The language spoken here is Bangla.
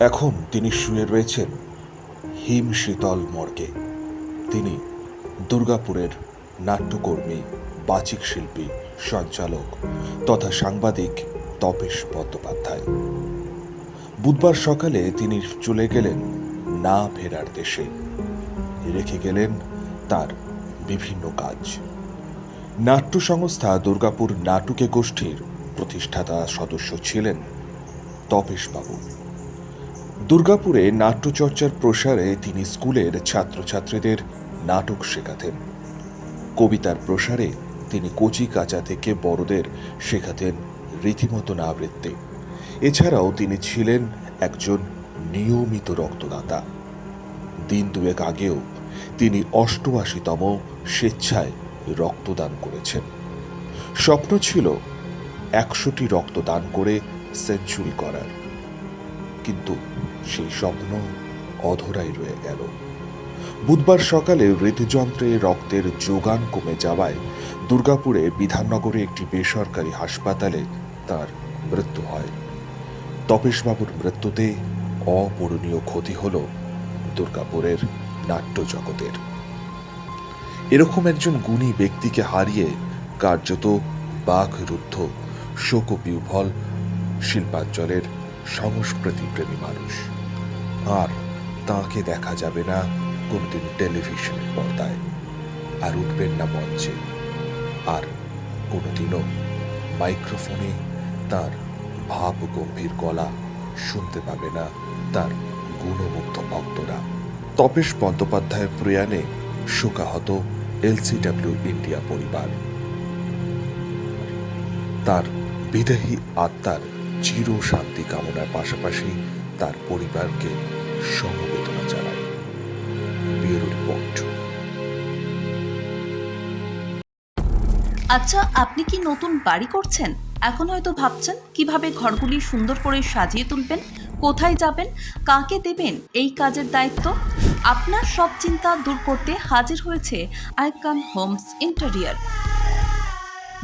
এখন তিনি শুয়ে রয়েছেন হিম শীতল মর্গে। তিনি দুর্গাপুরের নাট্যকর্মী, বাচিক শিল্পী, সঞ্চালক তথা সাংবাদিক তপেশ বন্দ্যোপাধ্যায়। বুধবার সকালে তিনি চলে গেলেন না ফেরার দেশে। রেখে গেলেন তার বিভিন্ন কাজ। নাট্য সংস্থা দুর্গাপুর নাটুকে গোষ্ঠীর প্রতিষ্ঠাতা সদস্য ছিলেন তপেশবাবু। দুর্গাপুরে নাট্যচর্চার প্রসারে তিনি স্কুলের ছাত্রছাত্রীদের নাটক শেখাতেন। কবিতার প্রসারে তিনি কচি কাঁচা থেকে বড়দের শেখাতেন রীতিমতন আবৃত্তি। এছাড়াও তিনি ছিলেন একজন নিয়মিত রক্তদাতা। দিন দুয়েক আগেও তিনি অষ্টআশিতম স্বেচ্ছায় রক্তদান করেছেন। স্বপ্ন ছিল একশোটি রক্তদান করে সেঞ্চুরি করার। কিন্তু সেই স্বপ্ন অধরাই রয়ে গেল। বুধবার সকালে হৃদযন্ত্রে রক্তের যোগান কমে যাওয়ায় দুর্গাপুরে বিধাননগরে একটি বেসরকারি হাসপাতালে তার মৃত্যু হয়। তপেশবাবুর মৃত্যুতে অপূরণীয় ক্ষতি হল দুর্গাপুরের নাট্য জগতের এরকম একজন গুণী ব্যক্তিকে হারিয়ে কার্যত বাঘরুদ্ধ শোকবিহ্বল শিল্পাঞ্চলের সংস্কৃতিপ্রেমী মানুষ। আর তাকে দেখা যাবে না কোনোদিন টেলিভিশনের পর্দায়। আর উঠবেন না মঞ্চে। আর কোনোদিনও মাইক্রোফোনে তার ভাব গম্ভীর গলা শুনতে পাবে না তার গুণমুগ্ধ ভক্তরা। তপেশ বন্দ্যোপাধ্যায়ের প্রয়াণে শোকাহত এলসিডব্লিউ ইন্ডিয়া পরিবার। তার বিদেহী আত্মার চির শান্তি কামনার পাশাপাশি তার পরিবারকে সমবেদনা জানায়। রিপোর্ট। আচ্ছা আপনি কি নতুন বাড়ি করছেন? এখন হয়তো ভাবছেন, কীভাবে ঘরগুলি সুন্দর করে সাজিয়ে তুলবেন? কোথায় যাবেন? কাকে দেবেন? এই কাজের দায়িত্ব? আপনার সব চিন্তা দূর করতে হাজির হয়েছে Icon Homes interior.